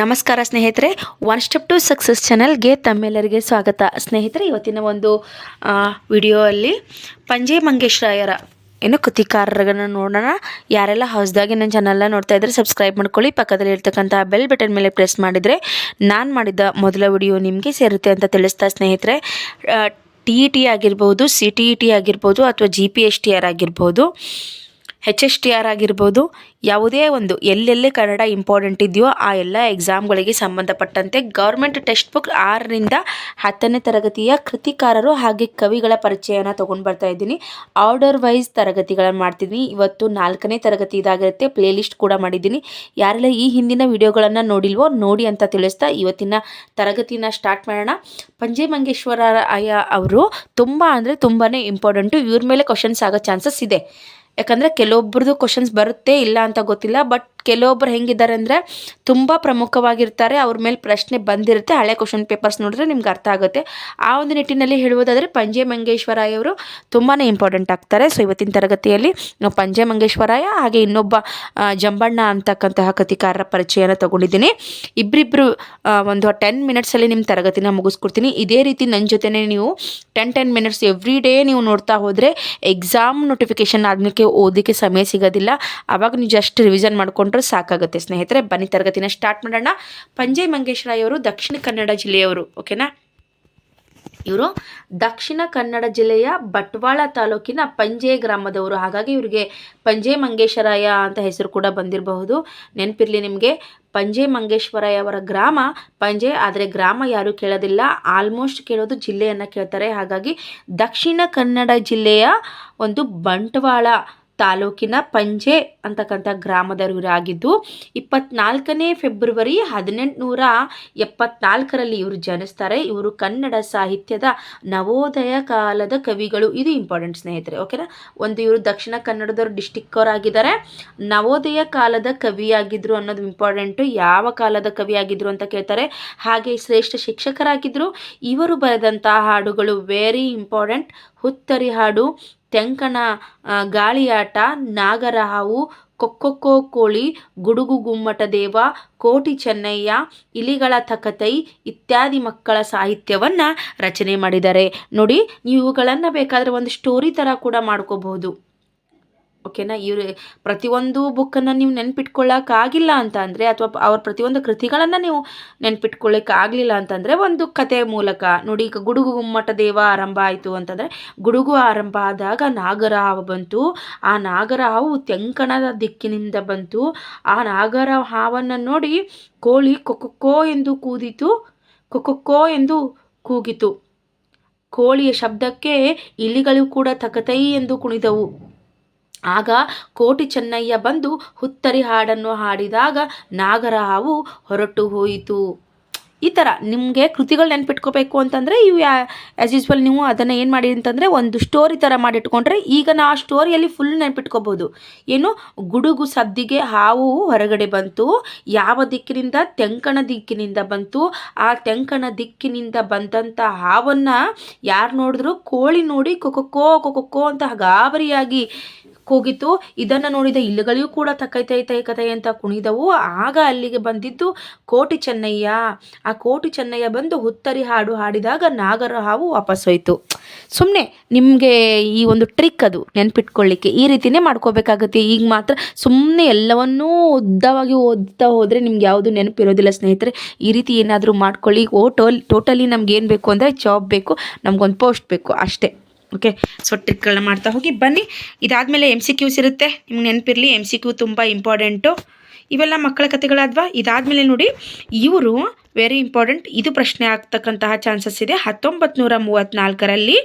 ನಮಸ್ಕಾರ ಸ್ನೇಹಿತರೆ one step to success ಚಾನಲ್ಗೆ ತಮ್ಮೆಲ್ಲರಿಗೆ ಸ್ವಾಗತ. ಸ್ನೇಹಿತರೆ, ಇವತ್ತಿನ ಒಂದು ವಿಡಿಯೋ ಅಲ್ಲಿ ಪಂಜೆ ಮಂಗೇಶ್ರಾಯರ, ಏನು ಕೃತಿಕಾರರನ್ನು ನೋಡೋಣ. ಯಾರೆಲ್ಲ ಹೊಸದಾಗಿ ನನ್ನ ಚಾನಲ್ನ ನೋಡ್ತಾ ಇದ್ದರೆ ಸಬ್ಸ್ಕ್ರೈಬ್ ಮಾಡ್ಕೊಳ್ಳಿ. ಪಕ್ಕದಲ್ಲಿ ಇರ್ತಕ್ಕಂಥ ಬೆಲ್ ಬಟನ್ ಮೇಲೆ ಪ್ರೆಸ್ ಮಾಡಿದರೆ ನಾನು ಮಾಡಿದ ಮೊದಲ ವಿಡಿಯೋ ನಿಮಗೆ ಸೇರುತ್ತೆ ಅಂತ ತಿಳಿಸ್ತಾ ಸ್ನೇಹಿತರೆ. ಟಿ ಇ ಟಿ ಆಗಿರ್ಬೋದು ಸಿ ಟಿ ಇ ಟಿ ಆಗಿರ್ಬೋದು, ಅಥವಾ G P S T R ಆಗಿರ್ಬೋದು. ಹೆಚ್ ಎಸ್ ಟಿ ಆರ್ ಆಗಿರ್ಬೋದು, ಯಾವುದೇ ಒಂದು ಎಲ್ಲೆಲ್ಲಿ ಕನ್ನಡ ಇಂಪಾರ್ಟೆಂಟ್ ಇದೆಯೋ ಆ ಎಲ್ಲ ಎಕ್ಸಾಮ್ಗಳಿಗೆ ಸಂಬಂಧಪಟ್ಟಂತೆ ಗೌರ್ಮೆಂಟ್ ಟೆಕ್ಸ್ಟ್ ಬುಕ್ ಆರರಿಂದ ಹತ್ತನೇ ತರಗತಿಯ ಕೃತಿಕಾರರು ಹಾಗೆ ಕವಿಗಳ ಪರಿಚಯನ ತೊಗೊಂಡು ಬರ್ತಾ ಇದ್ದೀನಿ. ಆರ್ಡರ್ ವೈಸ್ ತರಗತಿಗಳನ್ನು ಮಾಡ್ತಿದ್ದೀನಿ ಇವತ್ತು ನಾಲ್ಕನೇ ತರಗತಿ ಇದಾಗಿರುತ್ತೆ. ಪ್ಲೇಲಿಸ್ಟ್ ಕೂಡ ಮಾಡಿದ್ದೀನಿ. ಯಾರೆಲ್ಲ ಈ ಹಿಂದಿನ ವಿಡಿಯೋಗಳನ್ನು ನೋಡಿಲ್ವೋ ನೋಡಿ ಅಂತ ತಿಳಿಸ್ತಾ ಇವತ್ತಿನ ತರಗತಿನ ಸ್ಟಾರ್ಟ್ ಮಾಡೋಣ. ಪಂಜೆ ಮಂಗೇಶ್ವರ ಅಯ್ಯ ಅವರು ತುಂಬ ಅಂದರೆ ತುಂಬಾ ಇಂಪಾರ್ಟೆಂಟು ಇವ್ರ ಮೇಲೆ ಕ್ವಶನ್ಸ್ ಆಗೋ ಚಾನ್ಸಸ್ ಇದೆ. ಯಾಕಂದರೆ ಕೆಲವೊಬ್ರದ್ದು ಕ್ವಶನ್ಸ್ ಬರುತ್ತೆ ಇಲ್ಲ ಅಂತ ಗೊತ್ತಿಲ್ಲ ಬಟ್ ಕೆಲವೊಬ್ರು ಹೆಂಗಿದ್ದಾರೆ ಅಂದರೆ ತುಂಬ ಪ್ರಮುಖವಾಗಿರ್ತಾರೆ, ಅವ್ರ ಮೇಲೆ ಪ್ರಶ್ನೆ ಬಂದಿರುತ್ತೆ, ಹಳೆ ಕ್ವಶನ್ ಪೇಪರ್ಸ್ ನೋಡಿದ್ರೆ ನಿಮ್ಗೆ ಅರ್ಥ ಆಗುತ್ತೆ. ಆ ಒಂದು ನಿಟ್ಟಿನಲ್ಲಿ ಹೇಳುವುದಾದರೆ ಪಂಜೆ ಮಂಗೇಶ್ವರಾಯ ಅವರು ತುಂಬಾ ಇಂಪಾರ್ಟೆಂಟ್ ಆಗ್ತಾರೆ. ಸೊ ಇವತ್ತಿನ ತರಗತಿಯಲ್ಲಿ ನಾವು ಪಂಜೆ ಮಂಗೇಶ್ವರಾಯ ಹಾಗೆ ಇನ್ನೊಬ್ಬ ಜಂಬಣ್ಣ ಅಂತಕ್ಕಂತಹ ಕಥಿಕಾರರ ಪರಿಚಯನ ತಗೊಂಡಿದ್ದೀನಿ. ಇಬ್ಬರಿಬ್ಬರು ಒಂದು ಟೆನ್ ಮಿನಿಟ್ಸಲ್ಲಿ ನಿಮ್ಮ ತರಗತಿನ ಮುಗಿಸ್ಕೊಡ್ತೀನಿ. ಇದೇ ರೀತಿ ನನ್ನ ಜೊತೆನೇ ನೀವು ten ten minutes every day ನೀವು ನೋಡ್ತಾ ಹೋದರೆ ಎಕ್ಸಾಮ್ ನೋಟಿಫಿಕೇಶನ್ ಆದ್ಮೇಲೆ ಓದೋಕ್ಕೆ ಸಮಯ ಸಿಗೋದಿಲ್ಲ. ಅವಾಗ ನೀವು ಜಸ್ಟ್ ರಿವಿಷನ್ ಮಾಡಿಕೊಂಡ್ರೆ ಸಾಕಾಗುತ್ತೆ ಸ್ನೇಹಿತರೆ. ಬನ್ನಿ ತರಗತಿನ ಸ್ಟಾರ್ಟ್ ಮಾಡೋಣ. ಪಂಜೆ ಅವರು ದಕ್ಷಿಣ ಕನ್ನಡ ಜಿಲ್ಲೆಯವರು ಓಕೆನಾ ಇವರು ದಕ್ಷಿಣ ಕನ್ನಡ ಜಿಲ್ಲೆಯ ಬಟ್ವಾಳ ತಾಲೂಕಿನ ಪಂಜೆ ಗ್ರಾಮದವರು. ಹಾಗಾಗಿ ಇವರಿಗೆ ಪಂಜೆ ಮಂಗೇಶ್ವರಯ್ಯ ಅಂತ ಹೆಸರು ಕೂಡ ಬಂದಿರಬಹುದು. ನೆನಪಿರಲಿ ನಿಮಗೆ, ಪಂಜೆ ಮಂಗೇಶ್ವರಯ್ಯ ಅವರ ಗ್ರಾಮ, ಪಂಜೆ ಆದರೆ ಗ್ರಾಮ ಯಾರೂ ಕೇಳೋದಿಲ್ಲ ಆಲ್ಮೋಸ್ಟ್ ಕೇಳೋದು ಜಿಲ್ಲೆಯನ್ನು ಕೇಳ್ತಾರೆ. ಹಾಗಾಗಿ ದಕ್ಷಿಣ ಕನ್ನಡ ಜಿಲ್ಲೆಯ ಒಂದು ಬಂಟ್ವಾಳ ತಾಲೂಕಿನ ಪಂಜೆ ಅಂತಕ್ಕಂಥ ಗ್ರಾಮದವರಾಗಿದ್ದು, ಇಪ್ಪತ್ನಾಲ್ಕನೇ ಫೆಬ್ರವರಿ ಹದಿನೆಂಟುನೂರ ಎಪ್ಪತ್ನಾಲ್ಕರಲ್ಲಿ ಇವರು ಜನಿಸ್ತಾರೆ. ಇವರು ಕನ್ನಡ ಸಾಹಿತ್ಯದ ನವೋದಯ ಕಾಲದ ಕವಿಗಳು. ಇದು ಇಂಪಾರ್ಟೆಂಟ್ ಸ್ನೇಹಿತರೆ ಓಕೆನಾ ಒಂದು ಇವರು ದಕ್ಷಿಣ ಕನ್ನಡದವರು ಡಿಸ್ಟಿಕ್ ಅವರಾಗಿದ್ದಾರೆ. ನವೋದಯ ಕಾಲದ ಕವಿಯಾಗಿದ್ದರು ಅನ್ನೋದು ಇಂಪಾರ್ಟೆಂಟು ಯಾವ ಕಾಲದ ಕವಿಯಾಗಿದ್ದರು ಅಂತ ಕೇಳ್ತಾರೆ. ಹಾಗೆ ಶ್ರೇಷ್ಠ ಶಿಕ್ಷಕರಾಗಿದ್ದರು ಇವರು ಬರೆದಂತಹ ಹಾಡುಗಳು ವೆರಿ ಇಂಪಾರ್ಟೆಂಟ್ ಹುತ್ತರಿ ಹಾಡು, ತೆಂಕಣ ಗಾಳಿಯಾಟ ನಾಗರ ಹಾವು ಕೊಕ್ಕೊಕ್ಕೋ ಕೋಳಿ, ಗುಡುಗು ಗುಮ್ಮಟ ದೇವ, ಕೋಟಿ ಚೆನ್ನಯ್ಯ, ಇಲಿಗಳ ತಕತೈ ಇತ್ಯಾದಿ ಮಕ್ಕಳ ಸಾಹಿತ್ಯವನ್ನು ರಚನೆ ಮಾಡಿದ್ದಾರೆ ನೋಡಿ, ನೀವುಗಳನ್ನು ಇವುಗಳನ್ನು ಬೇಕಾದರೆ ಒಂದು ಸ್ಟೋರಿ ಥರ ಕೂಡ ಮಾಡ್ಕೋಬಹುದು. ಓಕೆನಾ? ಇವರು ಪ್ರತಿಯೊಂದು ಬುಕ್ಕನ್ನು ನೀವು ನೆನ್ಪಿಟ್ಕೊಳ್ಳೋಕ್ಕಾಗಿಲ್ಲ ಅಂತ ಅಂದರೆ ಅಥವಾ ಅವ್ರ ಪ್ರತಿಯೊಂದು ಕೃತಿಗಳನ್ನು ನೀವು ನೆನ್ಪಿಟ್ಕೊಳ್ಳೋಕೆ ಆಗಲಿಲ್ಲ ಅಂತಂದರೆ ಒಂದು ಕತೆ ಮೂಲಕ. ನೋಡಿ, ಈಗ ಗುಡುಗು ಗುಮ್ಮಟ ದೇವ ಆರಂಭ ಆಯಿತು ಅಂತಂದರೆ ಗುಡುಗು ಆರಂಭ ಆದಾಗ ನಾಗರ ಹಾವು ಬಂತು. ಆ ನಾಗರ ಹಾವು ತೆಂಕಣದ ದಿಕ್ಕಿನಿಂದ ಬಂತು. ಆ ನಾಗರ ಹಾವನ್ನು ನೋಡಿ ಕೋಳಿ ಕೊಕ್ಕೋ ಎಂದು ಕೂದಿತು. ಕೊಕ್ಕೋ ಎಂದು ಕೂಗಿತು. ಕೋಳಿಯ ಶಬ್ದಕ್ಕೆ ಇಲಿಗಳು ಕೂಡ ತಕತೈ ಎಂದು ಕುಣಿದವು. ಆಗ ಕೋಟಿ ಚೆನ್ನಯ್ಯ ಬಂದು ಹುತ್ತರಿ ಹಾಡನ್ನು ಹಾಡಿದಾಗ ನಾಗರ ಹಾವು ಹೊರಟು ಹೋಯಿತು. ಈ ಥರ ನಿಮಗೆ ಕೃತಿಗಳು ನೆನ್ಪಿಟ್ಕೋಬೇಕು ಅಂತಂದರೆ ಇವು ಆ್ಯಸ್ ಯೂಸ್ವಲ್ ನೀವು ಅದನ್ನು ಏನು ಮಾಡಿ ಅಂತಂದರೆ ಒಂದು ಸ್ಟೋರಿ ಥರ ಮಾಡಿಟ್ಕೊಂಡ್ರೆ ಈಗ ನಾ ಆ ಸ್ಟೋರಿಯಲ್ಲಿ ಫುಲ್ ನೆನ್ಪಿಟ್ಕೋಬೋದು. ಏನು ಗುಡುಗು ಸದ್ದಿಗೆ ಹಾವು ಹೊರಗಡೆ ಬಂತು, ಯಾವ ದಿಕ್ಕಿನಿಂದ ತೆಂಕಣ ದಿಕ್ಕಿನಿಂದ ಬಂತು, ಆ ತೆಂಕಣ ದಿಕ್ಕಿನಿಂದ ಬಂದಂಥ ಹಾವನ್ನು ಯಾರು ನೋಡಿದ್ರು ಕೋಳಿ ನೋಡಿ ಕೊಕೊಕ್ಕೋ ಕೊಕೊಕ್ಕೋ ಅಂತ ಗಾಬರಿಯಾಗಿ ಕೂಗಿತು ಇದನ್ನು ನೋಡಿದ ಇಲ್ಲಿಗಳಿಗೂ ಕೂಡ ತಕ್ಕೈತೈತೈ ತೈ ತೈ ಕಥೆ ಅಂತ ಕುಣಿದವು. ಆಗ ಅಲ್ಲಿಗೆ ಬಂದಿದ್ದು ಕೋಟಿ ಚೆನ್ನಯ್ಯ. ಆ ಕೋಟಿ ಚೆನ್ನಯ್ಯ ಬಂದು ಹುತ್ತರಿ ಹಾಡು ಹಾಡಿದಾಗ ನಾಗರ ಹಾವು ವಾಪಸ್ ಹೋಯಿತು. ಸುಮ್ಮನೆ ನಿಮಗೆ ಈ ಒಂದು ಟ್ರಿಕ್ ಅದು ನೆನ್ಪಿಟ್ಕೊಳ್ಳಿಕ್ಕೆ ಈ ರೀತಿನೇ ಮಾಡ್ಕೋಬೇಕಾಗುತ್ತೆ. ಈಗ ಮಾತ್ರ ಸುಮ್ಮನೆ ಎಲ್ಲವನ್ನೂ ಉದ್ದವಾಗಿ ಓದ್ತಾ ಹೋದರೆ ನಿಮ್ಗೆ ಯಾವುದು ನೆನಪಿರೋದಿಲ್ಲ ಸ್ನೇಹಿತರೆ. ಈ ರೀತಿ ಏನಾದರೂ ಮಾಡ್ಕೊಳ್ಳಿ. ಓ ಟೋಲ್, ಟೋಟಲಿ ನಮ್ಗೆ ಏನು ಬೇಕು ಅಂದರೆ ಜಾಬ್ ಬೇಕು, ನಮ್ಗೊಂದು ಪೋಸ್ಟ್ ಬೇಕು ಅಷ್ಟೇ. ಓಕೆ ಸೊ ಟ್ರಿಕ್ಗಳನ್ನ ಮಾಡ್ತಾ ಹೋಗಿ, ಬನ್ನಿ. ಇದಾದಮೇಲೆ ಎಂ ಸಿ ಕ್ಯೂಸ್ ಇರುತ್ತೆ. ನಿಮ್ಗೆ ನೆನಪಿರಲಿ ಎಂ ಸಿ ಕ್ಯೂ ತುಂಬ ಇಂಪಾರ್ಟೆಂಟು ಇವೆಲ್ಲ ಮಕ್ಕಳ ಕಥೆಗಳಾದ್ವಾ ಇದಾದಮೇಲೆ ನೋಡಿ, ಇವರು ವೆರಿ ಇಂಪಾರ್ಟೆಂಟ್ ಇದು ಪ್ರಶ್ನೆ ಆಗ್ತಕ್ಕಂತಹ ಚಾನ್ಸಸ್ ಇದೆ. ಹತ್ತೊಂಬತ್ತು ನೂರ ಮೂವತ್ತ್ನಾಲ್ಕರಲ್ಲಿ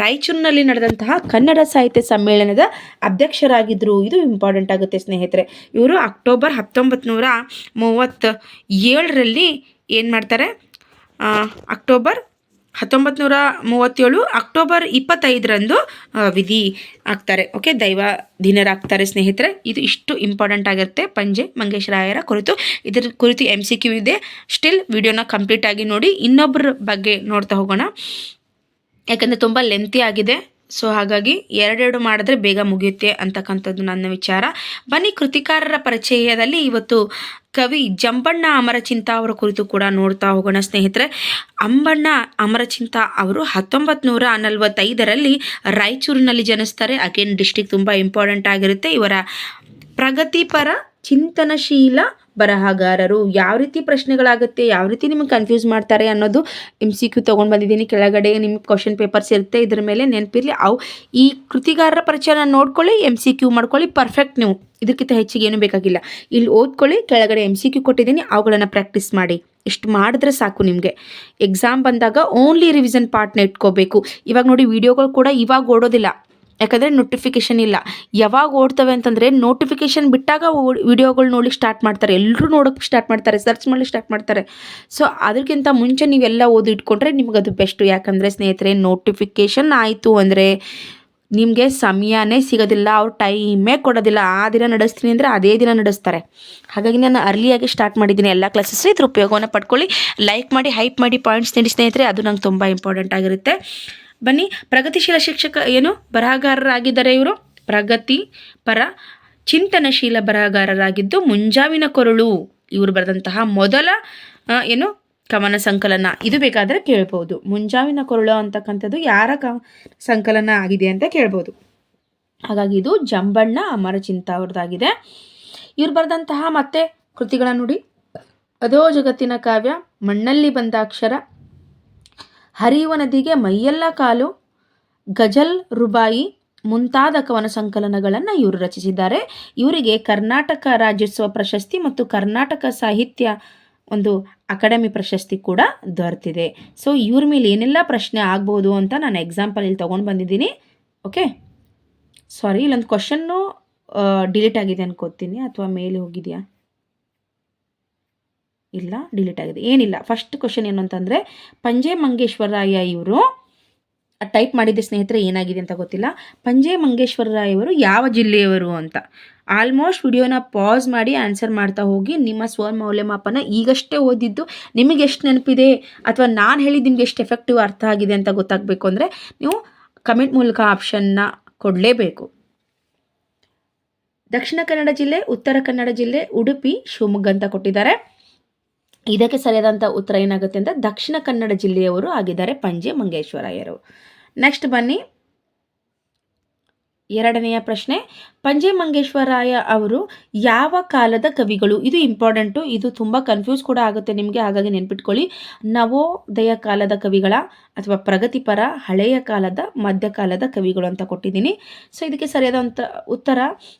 ರಾಯಚೂರಿನಲ್ಲಿ ನಡೆದಂತಹ ಕನ್ನಡ ಸಾಹಿತ್ಯ ಸಮ್ಮೇಳನದ ಅಧ್ಯಕ್ಷರಾಗಿದ್ದರು ಇದು ಇಂಪಾರ್ಟೆಂಟ್ ಆಗುತ್ತೆ ಸ್ನೇಹಿತರೆ. ಇವರು ಅಕ್ಟೋಬರ್ ಹತ್ತೊಂಬತ್ತು ನೂರ ಮೂವತ್ತ ಏಳರಲ್ಲಿ ಏನು ಮಾಡ್ತಾರೆ? ಅಕ್ಟೋಬರ್ ಹತ್ತೊಂಬತ್ತು ನೂರ ಮೂವತ್ತೇಳು ಅಕ್ಟೋಬರ್ ಇಪ್ಪತ್ತೈದರಂದು ವಿಧಿ ಆಗ್ತಾರೆ. ಓಕೆ ದೈವ ದಿನರಾಗ್ತಾರೆ ಸ್ನೇಹಿತರೆ. ಇದು ಇಷ್ಟು ಇಂಪಾರ್ಟೆಂಟ್ ಆಗಿರುತ್ತೆ ಪಂಜೆ ಮಂಗೇಶ್ವರಾಯರ ಕುರಿತು. ಇದರ ಕುರಿತು ಎಂ ಸಿ ಕ್ಯೂ ಇದೆ. ಸ್ಟಿಲ್ ವಿಡಿಯೋನ ಕಂಪ್ಲೀಟ್ ಆಗಿ ನೋಡಿ. ಇನ್ನೊಬ್ಬರ ಬಗ್ಗೆ ನೋಡ್ತಾ ಹೋಗೋಣ. ಯಾಕಂದರೆ ತುಂಬ ಲೆಂತಿ ಆಗಿದೆ. ಸೊ ಹಾಗಾಗಿ ಎರಡೆರಡು ಮಾಡಿದ್ರೆ ಬೇಗ ಮುಗಿಯುತ್ತೆ ಅಂತಕ್ಕಂಥದ್ದು ನನ್ನ ವಿಚಾರ. ಬನ್ನಿ ಕೃತಿಕಾರರ ಪರಿಚಯದಲ್ಲಿ ಇವತ್ತು ಕವಿ ಜಂಬಣ್ಣ ಅಮರಚಿಂತ ಅವರ ಕುರಿತು ಕೂಡ ನೋಡ್ತಾ ಹೋಗೋಣ ಸ್ನೇಹಿತರೆ. ಅಂಬಣ್ಣ ಅಮರಚಿಂತ ಅವರು ಹತ್ತೊಂಬತ್ತು ನೂರ ನಲವತ್ತೈದರಲ್ಲಿ ರಾಯಚೂರಿನಲ್ಲಿ ಜನಿಸ್ತಾರೆ. ಅಗೇನ್ ಡಿಸ್ಟಿಕ್ ತುಂಬ ಇಂಪಾರ್ಟೆಂಟ್ ಆಗಿರುತ್ತೆ. ಇವರ ಪ್ರಗತಿಪರ ಚಿಂತನಶೀಲ ಬರಹಗಾರರು. ಯಾವ ರೀತಿ ಪ್ರಶ್ನೆಗಳಾಗುತ್ತೆ, ಯಾವ ರೀತಿ ನಿಮಗೆ ಕನ್ಫ್ಯೂಸ್ ಮಾಡ್ತಾರೆ ಅನ್ನೋದು ಎಂ ಸಿ ಕ್ಯೂ ತೊಗೊಂಡು ಬಂದಿದ್ದೀನಿ. ಕೆಳಗಡೆ ನಿಮ್ಮ ಕ್ವಶನ್ ಪೇಪರ್ಸ್ ಇರುತ್ತೆ. ಇದ್ರ ಮೇಲೆ ನೆನಪಿರಲಿ. ಅವು ಈ ಕೃತಿಗಾರರ ಪರಿಚಯನ ನೋಡ್ಕೊಳ್ಳಿ ಎಂ ಸಿ ಕ್ಯೂ ಮಾಡ್ಕೊಳ್ಳಿ. ಪರ್ಫೆಕ್ಟ್ ನೀವು. ಇದಕ್ಕಿಂತ ಹೆಚ್ಚಿಗೆ ಏನು ಬೇಕಾಗಿಲ್ಲ. ಇಲ್ಲಿ ಓದ್ಕೊಳ್ಳಿ, ಕೆಳಗಡೆ ಎಂ ಸಿ ಕ್ಯೂ ಕೊಟ್ಟಿದ್ದೀನಿ. ಅವುಗಳನ್ನು ಪ್ರಾಕ್ಟೀಸ್ ಮಾಡಿ. ಇಷ್ಟು ಮಾಡಿದ್ರೆ ಸಾಕು ನಿಮಗೆ. ಎಕ್ಸಾಮ್ ಬಂದಾಗ ಓನ್ಲಿ ರಿವಿಷನ್ ಪಾರ್ಟ್ನ ಇಟ್ಕೋಬೇಕು. ಇವಾಗ ನೋಡಿ ವಿಡಿಯೋಗಳು ಕೂಡ ಇವಾಗ ಓಡೋದಿಲ್ಲ. ಯಾಕಂದರೆ ನೋಟಿಫಿಕೇಷನ್ ಇಲ್ಲ. ಯಾವಾಗ ಓಡ್ತವೆ ಅಂತಂದರೆ ನೋಟಿಫಿಕೇಷನ್ ಬಿಟ್ಟಾಗ ವಿಡಿಯೋಗಳು ನೋಡ್ಲಿಕ್ಕೆ ಸ್ಟಾರ್ಟ್ ಮಾಡ್ತಾರೆ. ಎಲ್ಲರೂ ನೋಡೋಕ್ಕೆ ಸ್ಟಾರ್ಟ್ ಮಾಡ್ತಾರೆ. ಸರ್ಚ್ ಮಾಡ್ಲಿಕ್ಕೆ ಸ್ಟಾರ್ಟ್ ಮಾಡ್ತಾರೆ. ಸೊ ಅದಕ್ಕಿಂತ ಮುಂಚೆ ನೀವೆಲ್ಲ ಓದಿ ಇಟ್ಕೊಂಡ್ರೆ ನಿಮ್ಗೆ ಅದು ಬೆಸ್ಟು ಯಾಕಂದರೆ ಸ್ನೇಹಿತರೆ ನೋಟಿಫಿಕೇಷನ್ ಆಯಿತು ಅಂದರೆ ನಿಮಗೆ ಸಮಯನೇ ಸಿಗೋದಿಲ್ಲ. ಅವ್ರು ಟೈಮೇ ಕೊಡೋದಿಲ್ಲ. ಆ ದಿನ ನಡೆಸ್ತೀನಿ ಅಂದರೆ ಅದೇ ದಿನ ನಡೆಸ್ತಾರೆ. ಹಾಗಾಗಿ ನಾನು ಅರ್ಲಿಯಾಗಿ ಸ್ಟಾರ್ಟ್ ಮಾಡಿದ್ದೀನಿ. ಎಲ್ಲ ಕ್ಲಾಸಸ್ ಇದ್ರ ಉಪಯೋಗವನ್ನು ಪಡ್ಕೊಳ್ಳಿ. ಲೈಕ್ ಮಾಡಿ ಹೈಪ್ ಮಾಡಿ ಪಾಯಿಂಟ್ಸ್ ನೀಡಿ ಸ್ನೇಹಿತರೆ. ಅದು ನಂಗೆ ತುಂಬ ಇಂಪಾರ್ಟೆಂಟ್ ಆಗಿರುತ್ತೆ. ಬನ್ನಿ, ಪ್ರಗತಿಶೀಲ ಶಿಕ್ಷಕ ಏನು? ಬರಹಗಾರರಾಗಿದ್ದಾರೆ ಇವರು. ಪ್ರಗತಿ ಪರ ಚಿಂತನಶೀಲ ಬರಹಗಾರರಾಗಿದ್ದು ಮುಂಜಾವಿನ ಕೊರಳು. ಇವರು ಬರೆದಂತಹ ಮೊದಲ ಏನು? ಕವನ ಸಂಕಲನ. ಇದು ಬೇಕಾದರೆ ಕೇಳ್ಬೋದು. ಮುಂಜಾವಿನ ಕೊರಳು ಅಂತಕ್ಕಂಥದ್ದು ಯಾರ ಕ ಸಂಕಲನ ಆಗಿದೆ ಅಂತ ಕೇಳ್ಬೋದು. ಹಾಗಾಗಿ ಇದು ಜಂಬಣ್ಣ ಅಮರಚಿಂತ ಅವ್ರದ್ದಾಗಿದೆ. ಇವ್ರು ಬರೆದಂತಹ ಮತ್ತೆ ಕೃತಿಗಳ ನುಡಿ. ಅದೋ ಜಗತ್ತಿನ ಕಾವ್ಯ, ಮಣ್ಣಲ್ಲಿ ಬಂದ ಅಕ್ಷರ ಹರಿಯುವ ನದಿಗೆ ಮೈಯೆಲ್ಲ ಕಾಲು, ಗಜಲ್ ರುಬಾಯಿ ಮುಂತಾದ ಕವನ ಸಂಕಲನಗಳನ್ನು ಇವರು ರಚಿಸಿದ್ದಾರೆ. ಇವರಿಗೆ ಕರ್ನಾಟಕ ರಾಜ್ಯೋತ್ಸವ ಪ್ರಶಸ್ತಿ ಮತ್ತು ಕರ್ನಾಟಕ ಸಾಹಿತ್ಯ ಒಂದು ಅಕಾಡೆಮಿ ಪ್ರಶಸ್ತಿ ಕೂಡ ದೊರೆತಿದೆ. ಸೊ, ಇವ್ರ ಮೇಲೆ ಏನೆಲ್ಲ ಪ್ರಶ್ನೆ ಆಗ್ಬೋದು ಅಂತ ನಾನು ಎಕ್ಸಾಂಪಲ್ ಇಲ್ಲಿ ತೊಗೊಂಡು ಬಂದಿದ್ದೀನಿ. ಓಕೆ ಸಾರಿ ಇಲ್ಲೊಂದು ಕ್ವಶನ್ನು ಡಿಲೀಟ್ ಆಗಿದೆ ಅನ್ಕೋತೀನಿ. ಅಥವಾ ಮೇಲೆ ಹೋಗಿದೆಯಾ? ಇಲ್ಲ ಡಿಲೀಟ್ ಆಗಿದೆ. ಏನಿಲ್ಲ. ಫಸ್ಟ್ ಕ್ವಶನ್ ಏನು ಅಂತಂದರೆ ಪಂಜೆ ಮಂಗೇಶ್ವರರಾಯ ಇವರು ಟೈಪ್ ಮಾಡಿದ್ದೆ ಸ್ನೇಹಿತರೆ, ಏನಾಗಿದೆ ಅಂತ ಗೊತ್ತಿಲ್ಲ. ಪಂಜೆ ಮಂಗೇಶ್ವರರಾಯವರು ಯಾವ ಜಿಲ್ಲೆಯವರು ಅಂತ. ಆಲ್ಮೋಸ್ಟ್ ವಿಡಿಯೋನ ಪಾಸ್ ಮಾಡಿ ಆನ್ಸರ್ ಮಾಡ್ತಾ ಹೋಗಿ, ನಿಮ್ಮ ಸ್ವ ಮೌಲ್ಯಮಾಪನ ಈಗಷ್ಟೇ ಓದಿದ್ದು ನಿಮಗೆ ಎಷ್ಟು ನೆನಪಿದೆ? ಅಥವಾ ನಾನು ಹೇಳಿದ್ದು ನಿಮ್ಗೆ ಎಷ್ಟು ಎಫೆಕ್ಟಿವ್ ಅರ್ಥ ಆಗಿದೆ ಅಂತ ಗೊತ್ತಾಗಬೇಕು ಅಂದರೆ, ನೀವು ಕಮೆಂಟ್ ಮೂಲಕ ಆಪ್ಷನ್ನ ಕೊಡಲೇಬೇಕು. ದಕ್ಷಿಣ ಕನ್ನಡ ಜಿಲ್ಲೆ, ಉತ್ತರ ಕನ್ನಡ ಜಿಲ್ಲೆ, ಉಡುಪಿ, ಶಿವಮೊಗ್ಗ ಅಂತ ಕೊಟ್ಟಿದ್ದಾರೆ. ಇದಕ್ಕೆ ಸರಿಯಾದಂಥ ಉತ್ತರ ಏನಾಗುತ್ತೆ ಅಂತ ದಕ್ಷಿಣ ಕನ್ನಡ ಜಿಲ್ಲೆಯವರು ಆಗಿದ್ದಾರೆ ಪಂಜೆ ಮಂಗೇಶ್ವರಯ್ಯರು. ನೆಕ್ಸ್ಟ್ ಬನ್ನಿ. ಎರಡನೆಯ ಪ್ರಶ್ನೆ ಪಂಜೆ ಮಂಗೇಶ್ವರಾಯ ಅವರು ಯಾವ ಕಾಲದ ಕವಿಗಳು? ಇದು ಇಂಪಾರ್ಟೆಂಟು ಇದು ತುಂಬ ಕನ್ಫ್ಯೂಸ್ ಕೂಡ ಆಗುತ್ತೆ ನಿಮಗೆ, ಹಾಗಾಗಿ ನೆನ್ಪಿಟ್ಕೊಳ್ಳಿ. ನವೋದಯ ಕಾಲದ ಕವಿಗಳ ಅಥವಾ ಪ್ರಗತಿಪರ ಹಳೆಯ ಕಾಲದ ಮಧ್ಯಕಾಲದ ಕವಿಗಳು ಅಂತ ಕೊಟ್ಟಿದ್ದೀನಿ. ಸೊ ಇದಕ್ಕೆ ಸರಿಯಾದಂಥ ಉತ್ತರ,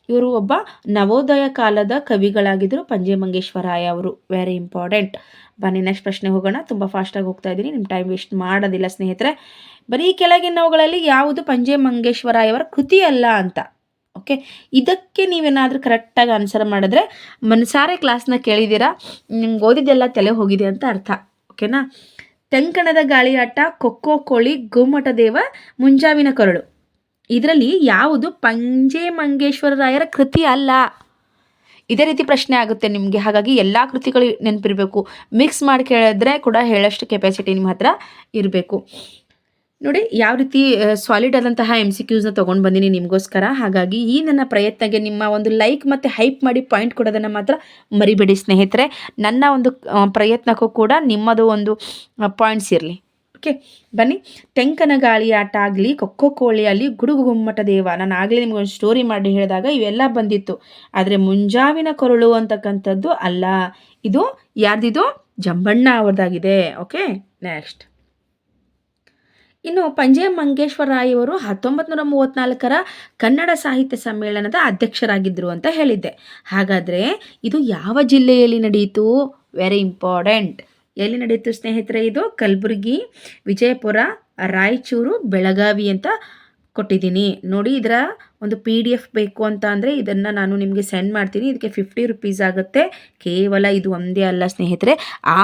ಇವರು ಒಬ್ಬ ನವೋದಯ ಕಾಲದ ಕವಿಗಳಾಗಿದ್ದರು ಪಂಜೆ ಮಂಗೇಶ್ವರಾಯ ಅವರು. ವೆರಿ ಇಂಪಾರ್ಟೆಂಟ್ ಬನ್ನಿ ನೆಕ್ಸ್ಟ್ ಪ್ರಶ್ನೆ ಹೋಗೋಣ. ತುಂಬ ಫಾಸ್ಟಾಗಿ ಹೋಗ್ತಾ ಇದ್ದೀನಿ ನಿಮ್ಮ ಟೈಮ್ ವೇಸ್ಟ್ ಮಾಡೋದಿಲ್ಲ ಸ್ನೇಹಿತರೆ. ಬರೀ ಕೆಳಗಿನವುಗಳಲ್ಲಿ ಯಾವುದು ಪಂಜೆ ಮಂಗೇಶ್ವರಾಯವರ ಕೃತಿ ಅಲ್ಲ ಅಂತ. ಓಕೆ ಇದಕ್ಕೆ ನೀವೇನಾದರೂ ಕರೆಕ್ಟಾಗಿ ಆನ್ಸರ್ ಮಾಡಿದ್ರೆ ಮನಸಾರೆ ಕ್ಲಾಸ್ನ ಕೇಳಿದ್ದೀರಾ ನಿಮ್ಗೆ ಓದಿದ್ದೆಲ್ಲ ತಲೆ ಹೋಗಿದೆ ಅಂತ ಅರ್ಥ. ಓಕೆನಾ ತೆಂಕಣದ ಗಾಳಿಯಾಟ, ಕೊಕ್ಕೋ ಕೋಳಿ, ಗೋಮಟ ದೇವ, ಮುಂಜಾವಿನ ಕೊರಳು. ಇದರಲ್ಲಿ ಯಾವುದು ಪಂಜೆ ಮಂಗೇಶ್ವರ ರಾಯರ ಕೃತಿ ಅಲ್ಲ? ಇದೇ ರೀತಿ ಪ್ರಶ್ನೆ ಆಗುತ್ತೆ ನಿಮಗೆ. ಹಾಗಾಗಿ ಎಲ್ಲ ಕೃತಿಗಳು ನೆನಪಿರಬೇಕು. ಮಿಕ್ಸ್ ಮಾಡಿ ಕೇಳಿದ್ರೆ ಕೂಡ ಹೇಳೋಷ್ಟು ಕೆಪಾಸಿಟಿ ನಿಮ್ಮ ಹತ್ರ ಇರಬೇಕು. ನೋಡಿ, ಯಾವ ರೀತಿ ಸಾಲಿಡ್ ಆದಂತಹ ಎಂ ಸಿ ಕ್ಯೂಸ್ನ ತೊಗೊಂಡು ಬಂದೀನಿ ನಿಮಗೋಸ್ಕರ. ಹಾಗಾಗಿ ಈ ನನ್ನ ಪ್ರಯತ್ನಕ್ಕೆ ನಿಮ್ಮ ಒಂದು ಲೈಕ್ ಮತ್ತು ಹೈಪ್ ಮಾಡಿ ಪಾಯಿಂಟ್ ಕೊಡೋದನ್ನು ಮಾತ್ರ ಮರಿಬೇಡಿ ಸ್ನೇಹಿತರೆ. ನನ್ನ ಒಂದು ಪ್ರಯತ್ನಕ್ಕೂ ಕೂಡ ನಿಮ್ಮದು ಒಂದು ಪಾಯಿಂಟ್ಸ್ ಇರಲಿ. ಓಕೆ, ಬನ್ನಿ. ತೆಂಕನ ಗಾಳಿ ಆಟ ಆಗಲಿ, ಕೊಕ್ಕೋ ಕೋಳಿಯಲ್ಲಿ ಗುಡುಗು ಗುಮ್ಮಟ ದೇವ. ನಾನು ಆಗಲೇ ನಿಮ್ಗೆ ಒಂದು ಸ್ಟೋರಿ ಮಾಡಿ ಹೇಳಿದಾಗ ಇವೆಲ್ಲ ಬಂದಿತ್ತು. ಆದರೆ ಮುಂಜಾವಿನ ಕೊರಳು ಅಂತಕ್ಕಂಥದ್ದು ಅಲ್ಲ. ಇದು ಯಾರ್ದಿದು? ಜಂಬಣ್ಣ ಅವ್ರದ್ದಾಗಿದೆ. ಓಕೆ ನೆಕ್ಸ್ಟ್ ಇನ್ನು ಪಂಜೆ ಮಂಗೇಶ್ವರರಾಯವರು ಹತ್ತೊಂಬತ್ತು ನೂರ ಮೂವತ್ತ್ನಾಲ್ಕರ ಕನ್ನಡ ಸಾಹಿತ್ಯ ಸಮ್ಮೇಳನದ ಅಧ್ಯಕ್ಷರಾಗಿದ್ದರು ಅಂತ ಹೇಳಿದ್ದೆ. ಹಾಗಾದರೆ ಇದು ಯಾವ ಜಿಲ್ಲೆಯಲ್ಲಿ ನಡೆಯಿತು? ವೆರಿ ಇಂಪಾರ್ಟೆಂಟ್ ಎಲ್ಲಿ ನಡೆಯುತ್ತೆ ಸ್ನೇಹಿತರೆ ಇದು? ಕಲಬುರಗಿ ವಿಜಯಪುರ ರಾಯಚೂರು ಬೆಳಗಾವಿ ಅಂತ ಕೊಟ್ಟಿದ್ದೀನಿ. ನೋಡಿ ಇದರ ಒಂದು ಪಿ ಡಿ ಎಫ್ ಬೇಕು ಅಂತ ಅಂದರೆ ಇದನ್ನು ನಾನು ನಿಮಗೆ ಸೆಂಡ್ ಮಾಡ್ತೀನಿ. ಇದಕ್ಕೆ ಫಿಫ್ಟಿ ರುಪೀಸ್ ಆಗುತ್ತೆ. ಕೇವಲ ಇದು ಒಂದೇ ಅಲ್ಲ ಸ್ನೇಹಿತರೆ.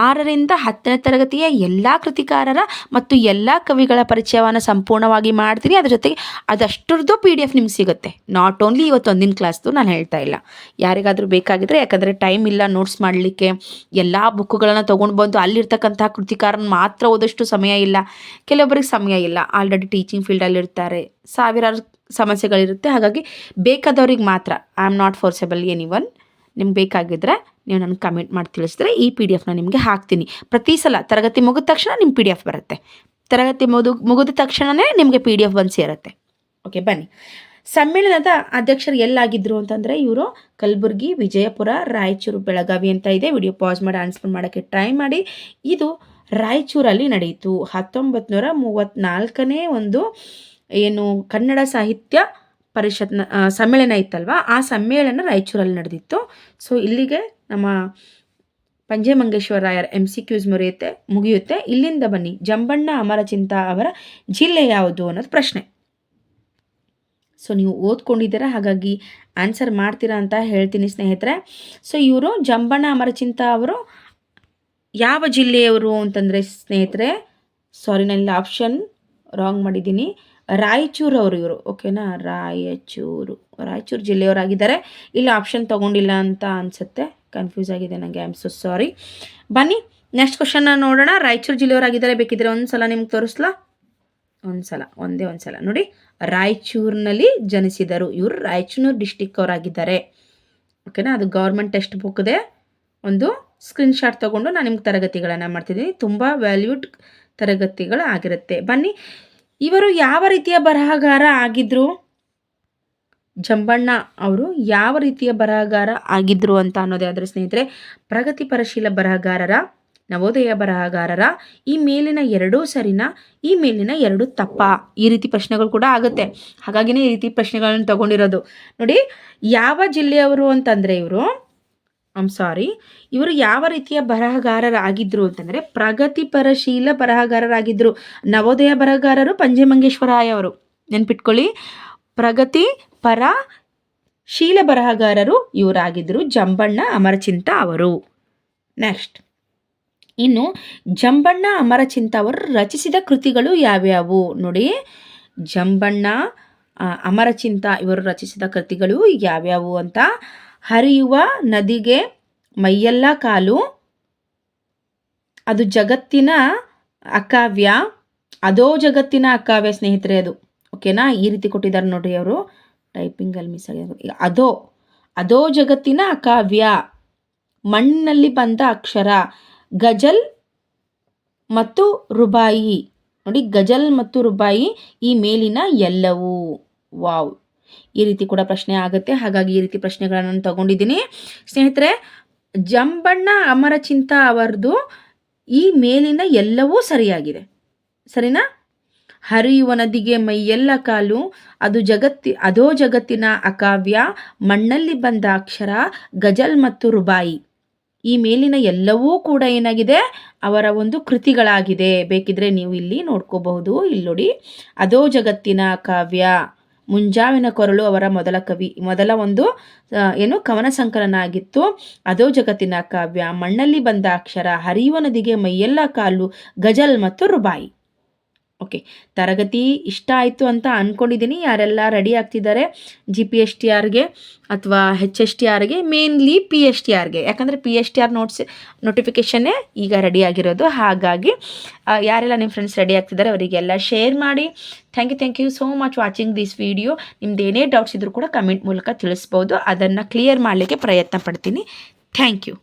ಆರರಿಂದ ಹತ್ತನೇ ತರಗತಿಯ ಎಲ್ಲ ಕೃತಿಕಾರರ ಮತ್ತು ಎಲ್ಲ ಕವಿಗಳ ಪರಿಚಯವನ್ನು ಸಂಪೂರ್ಣವಾಗಿ ಮಾಡ್ತೀನಿ. ಅದ್ರ ಜೊತೆಗೆ ಅದಷ್ಟರದ್ದು ಪಿ ಡಿ ಎಫ್ ನಿಮ್ಗೆ ಸಿಗುತ್ತೆ. ನಾಟ್ ಓನ್ಲಿ ಇವತ್ತು ಒಂದಿನ ಕ್ಲಾಸ್ದು ನಾನು ಹೇಳ್ತಾ ಇಲ್ಲ. ಯಾರಿಗಾದರೂ ಬೇಕಾಗಿದ್ದರೆ ಯಾಕಂದರೆ ಟೈಮ್ ಇಲ್ಲ ನೋಟ್ಸ್ ಮಾಡಲಿಕ್ಕೆ, ಎಲ್ಲ ಬುಕ್ಗಳನ್ನು ತೊಗೊಂಡು ಬಂದು ಅಲ್ಲಿರ್ತಕ್ಕಂಥ ಕೃತಿಕಾರನ ಮಾತ್ರ ಓದಷ್ಟು ಸಮಯ ಇಲ್ಲ. ಕೆಲವೊಬ್ಬರಿಗೆ ಸಮಯ ಇಲ್ಲ. ಆಲ್ರೆಡಿ ಟೀಚಿಂಗ್ ಫೀಲ್ಡಲ್ಲಿರ್ತಾರೆ ಸಾವಿರಾರು ಸಮಸ್ಯೆಗಳಿರುತ್ತೆ. ಹಾಗಾಗಿ ಬೇಕಾದವ್ರಿಗೆ ಮಾತ್ರ I am not forcible anyone ನಿಮ್ಗೆ ಬೇಕಾಗಿದ್ದರೆ ನೀವು ನನಗೆ ಕಮೆಂಟ್ ಮಾಡಿ ತಿಳಿಸಿದ್ರೆ ಈ ಪಿ ಡಿ ಎಫ್ನ ನಿಮಗೆ ಹಾಕ್ತೀನಿ. ಪ್ರತಿ ಸಲ ತರಗತಿ ಮುಗಿದ ತಕ್ಷಣ ನಿಮ್ಮ ಪಿ ಡಿ ಎಫ್ ಬರುತ್ತೆ. ತರಗತಿ ಮುಗಿದು ಮುಗಿದ ತಕ್ಷಣವೇ ನಿಮಗೆ ಪಿ ಡಿ ಎಫ್ ಬಂದು ಸೇರುತ್ತೆ. ಓಕೆ ಬನ್ನಿ. ಸಮ್ಮೇಳನದ ಅಧ್ಯಕ್ಷರು ಎಲ್ಲಾಗಿದ್ದರು ಅಂತಂದರೆ ಇವರು ಕಲಬುರಗಿ, ವಿಜಯಪುರ, ರಾಯಚೂರು, ಬೆಳಗಾವಿ ಅಂತ ಇದೆ. ವಿಡಿಯೋ ಪಾಸ್ ಮಾಡಿ ಆನ್ಸರ್ ಮಾಡೋಕ್ಕೆ ಟ್ರೈ ಮಾಡಿ. ಇದು ರಾಯಚೂರಲ್ಲಿ ನಡೆಯಿತು. ಹತ್ತೊಂಬತ್ತು ನೂರ ಮೂವತ್ತ್ನಾಲ್ಕನೇ ಒಂದು ಏನು ಕನ್ನಡ ಸಾಹಿತ್ಯ ಪರಿಷತ್ನ ಸಮ್ಮೇಳನ ಇತ್ತಲ್ವ? ಆ ಸಮ್ಮೇಳನ ರಾಯಚೂರಲ್ಲಿ ನಡೆದಿತ್ತು. ಸೊ ಇಲ್ಲಿಗೆ ನಮ್ಮ ಪಂಜೆ ಮಂಗೇಶ್ವರಾಯರ್ ಎಂ ಸಿ ಕ್ಯೂಸ್ ಮುರಿಯುತ್ತೆ, ಮುಗಿಯುತ್ತೆ. ಇಲ್ಲಿಂದ ಬನ್ನಿ. ಜಂಬಣ್ಣ ಅಮರಚಿಂತ ಅವರ ಜಿಲ್ಲೆ ಯಾವುದು ಅನ್ನೋದು ಪ್ರಶ್ನೆ. ಸೊ ನೀವು ಓದ್ಕೊಂಡಿದ್ದೀರಾ? ಹಾಗಾಗಿ ಆನ್ಸರ್ ಮಾಡ್ತೀರಾ ಅಂತ ಹೇಳ್ತೀನಿ ಸ್ನೇಹಿತರೆ. ಸೊ ಇವರು ಜಂಬಣ್ಣ ಅಮರಚಿಂತ ಅವರು ಯಾವ ಜಿಲ್ಲೆಯವರು ಅಂತಂದರೆ ಸ್ನೇಹಿತರೆ ಸಾರಿ ನಾನು ಆಪ್ಷನ್ ರಾಂಗ್ ಮಾಡಿದ್ದೀನಿ. ರಾಯಚೂರು ಅವರು ಇವರು ಓಕೆನಾ ರಾಯಚೂರು ರಾಯಚೂರು ಜಿಲ್ಲೆಯವರಾಗಿದ್ದಾರೆ. ಇಲ್ಲಿ ಆಪ್ಷನ್ ತೊಗೊಂಡಿಲ್ಲ ಅಂತ ಅನಿಸುತ್ತೆ. ಕನ್ಫ್ಯೂಸ್ ಆಗಿದೆ ನನಗೆ ಐ ಆಮ್ ಸೊ ಸಾರಿ ಬನ್ನಿ ನೆಕ್ಸ್ಟ್ ಕ್ವಶನ್ನ ನೋಡೋಣ. ರಾಯಚೂರು ಜಿಲ್ಲೆಯವರಾಗಿದ್ದಾರೆ, ಬೇಕಿದ್ರೆ ಒಂದು ಸಲ ನಿಮ್ಗೆ ತೋರಿಸ್ಲಾ? ಒಂದು ಸಲ ಒಂದೇ ಒಂದು ಸಲ ನೋಡಿ, ರಾಯಚೂರಿನಲ್ಲಿ ಜನಿಸಿದರು. ಇವರು ರಾಯಚೂರು ಡಿಸ್ಟಿಕ್ ಅವರಾಗಿದ್ದಾರೆ. ಓಕೆನಾ ಅದು ಗೌರ್ಮೆಂಟ್ ಟೆಸ್ಟ್ ಬುಕ್ದೆ ಒಂದು ಸ್ಕ್ರೀನ್ಶಾಟ್ ತೊಗೊಂಡು ನಾನು ನಿಮ್ಗೆ ತರಗತಿಗಳನ್ನು ಮಾಡ್ತಿದ್ದೀನಿ. ತುಂಬ ವ್ಯಾಲ್ಯೂಡ್ ತರಗತಿಗಳು ಆಗಿರುತ್ತೆ ಬನ್ನಿ ಇವರು ಯಾವ ರೀತಿಯ ಬರಹಗಾರ ಆಗಿದ್ರು? ಜಂಬಣ್ಣ ಅವರು ಯಾವ ರೀತಿಯ ಬರಹಗಾರ ಆಗಿದ್ರು ಅಂತ ಅನ್ನೋದೇ ಆದರೆ ಸ್ನೇಹಿತರೆ, ಪ್ರಗತಿ ಪರಿಶೀಲ ಬರಹಗಾರರ, ನವೋದಯ ಬರಹಗಾರರ, ಈ ಮೇಲಿನ ಎರಡೂ ಸರಿನ? ಈ ಮೇಲಿನ ಎರಡು ತಪ್ಪ? ಈ ರೀತಿ ಪ್ರಶ್ನೆಗಳು ಕೂಡ ಆಗುತ್ತೆ. ಹಾಗಾಗಿನೇ ಈ ರೀತಿ ಪ್ರಶ್ನೆಗಳನ್ನು ತಗೊಂಡಿರೋದು. ನೋಡಿ, ಯಾವ ಜಿಲ್ಲೆಯವರು ಅಂತಂದರೆ ಇವರು ಐಮ್ ಸಾರಿ ಇವರು ಯಾವ ರೀತಿಯ ಬರಹಗಾರರಾಗಿದ್ದರು ಅಂತಂದರೆ ಪ್ರಗತಿಪರಶೀಲ ಬರಹಗಾರರಾಗಿದ್ದರು ನವೋದಯ ಬರಹಗಾರರು ಪಂಜೆಮಂಗೇಶ್ವರಾಯ ಅವರು. ನೆನ್ಪಿಟ್ಕೊಳ್ಳಿ. ಪ್ರಗತಿ ಪರ ಶೀಲ ಬರಹಗಾರರು ಇವರಾಗಿದ್ದರು ಜಂಬಣ್ಣ ಅಮರಚಿಂತ ಅವರು. ನೆಕ್ಸ್ಟ್ ಇನ್ನು ಜಂಬಣ್ಣ ಅಮರಚಿಂತ ಅವರು ರಚಿಸಿದ ಕೃತಿಗಳು ಯಾವ್ಯಾವು? ನೋಡಿ, ಜಂಬಣ್ಣ ಅಮರಚಿಂತ ಇವರು ರಚಿಸಿದ ಕೃತಿಗಳು ಯಾವ್ಯಾವು ಅಂತ ಹರಿಯುವ ನದಿಗೆ ಮೈಯೆಲ್ಲ ಕಾಲು. ಅದು ಜಗತ್ತಿನ ಅಕಾವ್ಯ. ಅದೋ ಜಗತ್ತಿನ ಅಕಾವ್ಯ, ಸ್ನೇಹಿತರೆ ಅದು. ಓಕೆನಾ ಈ ರೀತಿ ಕೊಟ್ಟಿದ್ದಾರೆ ನೋಡ್ರಿ ಅವರು. ಟೈಪಿಂಗಲ್ಲಿ ಮಿಸ್ ಆಗಿದೆ. ಅದೋ ಅದೋ ಜಗತ್ತಿನ ಅಕಾವ್ಯ. ಮಣ್ಣಲ್ಲಿ ಬಂದ ಅಕ್ಷರ. ಗಜಲ್ ಮತ್ತು ರುಬಾಯಿ. ನೋಡಿ ಗಜಲ್ ಮತ್ತು ರುಬಾಯಿ ಈ ಮೇಲಿನ ಎಲ್ಲವೂ. ವಾವ್ ಈ ರೀತಿ ಕೂಡ ಪ್ರಶ್ನೆ ಆಗುತ್ತೆ. ಹಾಗಾಗಿ ಈ ರೀತಿ ಪ್ರಶ್ನೆಗಳನ್ನು ನಾನು ತಗೊಂಡಿದ್ದೀನಿ. ಸ್ನೇಹಿತರೆ, ಜಂಬಣ್ಣ ಅಮರಚಿಂತ ಅವರದು ಈ ಮೇಲಿನ ಎಲ್ಲವೂ ಸರಿಯಾಗಿದೆ. ಸರಿನಾ? ಹರಿಯುವ ನದಿಗೆ ಮೈಯೆಲ್ಲ ಕಾಲು, ಅದು ಜಗತ್ತಿ, ಅದೋ ಜಗತ್ತಿನ ಅಕಾವ್ಯ, ಮಣ್ಣಲ್ಲಿ ಬಂದ ಅಕ್ಷರ, ಗಜಲ್ ಮತ್ತು ರುಬಾಯಿ. ಈ ಮೇಲಿನ ಎಲ್ಲವೂ ಕೂಡ ಏನಾಗಿದೆ? ಅವರ ಒಂದು ಕೃತಿಗಳಾಗಿದೆ. ಬೇಕಿದ್ರೆ ನೀವು ಇಲ್ಲಿ ನೋಡ್ಕೋಬಹುದು. ಇಲ್ಲಿ ನೋಡಿ ಅದೋ ಜಗತ್ತಿನ ಕಾವ್ಯ ಮುಂಜಾವಿನ ಕೊರಳು ಅವರ ಮೊದಲ ಕವಿ. ಮೊದಲ ಒಂದು ಏನು ಕವನ ಸಂಕಲನ ಆಗಿತ್ತು ಅದೋ ಜಗತ್ತಿನ ಕಾವ್ಯ. ಮಣ್ಣಲ್ಲಿ ಬಂದ ಅಕ್ಷರ, ಹರಿಯುವ ನದಿಗೆ ಮೈಯೆಲ್ಲ ಕಾಲು, ಗಜಲ್ ಮತ್ತು ರುಬಾಯಿ. ಓಕೆ ತರಗತಿ ಇಷ್ಟ ಆಯಿತು ಅಂತ ಅಂದ್ಕೊಂಡಿದ್ದೀನಿ ಯಾರೆಲ್ಲ ರೆಡಿ ಆಗ್ತಿದ್ದಾರೆ ಜಿ ಪಿ ಎಸ್ ಟಿ ಆರ್ಗೆ ಅಥವಾ ಹೆಚ್ ಎಸ್ ಟಿ ಆರ್ಗೆ ಮೇನ್ಲಿ ಪಿ ಎಸ್ ಟಿ ಆರ್ಗೆ ಯಾಕಂದರೆ P S T R notes ನೋಟಿಫಿಕೇಷನ್ನೇ ಈಗ ರೆಡಿ ಆಗಿರೋದು. ಹಾಗಾಗಿ ಯಾರೆಲ್ಲ ನಿಮ್ಮ ಫ್ರೆಂಡ್ಸ್ ರೆಡಿ ಆಗ್ತಿದ್ದಾರೆ ಅವರಿಗೆಲ್ಲ ಶೇರ್ ಮಾಡಿ. Thank you thank you so much watching this video ನಿಮ್ದು ಏನೇ ಡೌಟ್ಸ್ ಇದ್ದರೂ ಕೂಡ ಕಮೆಂಟ್ ಮೂಲಕ ತಿಳಿಸ್ಬೋದು. ಅದನ್ನು ಕ್ಲಿಯರ್ ಮಾಡಲಿಕ್ಕೆ ಪ್ರಯತ್ನ ಪಡ್ತೀನಿ. Thank you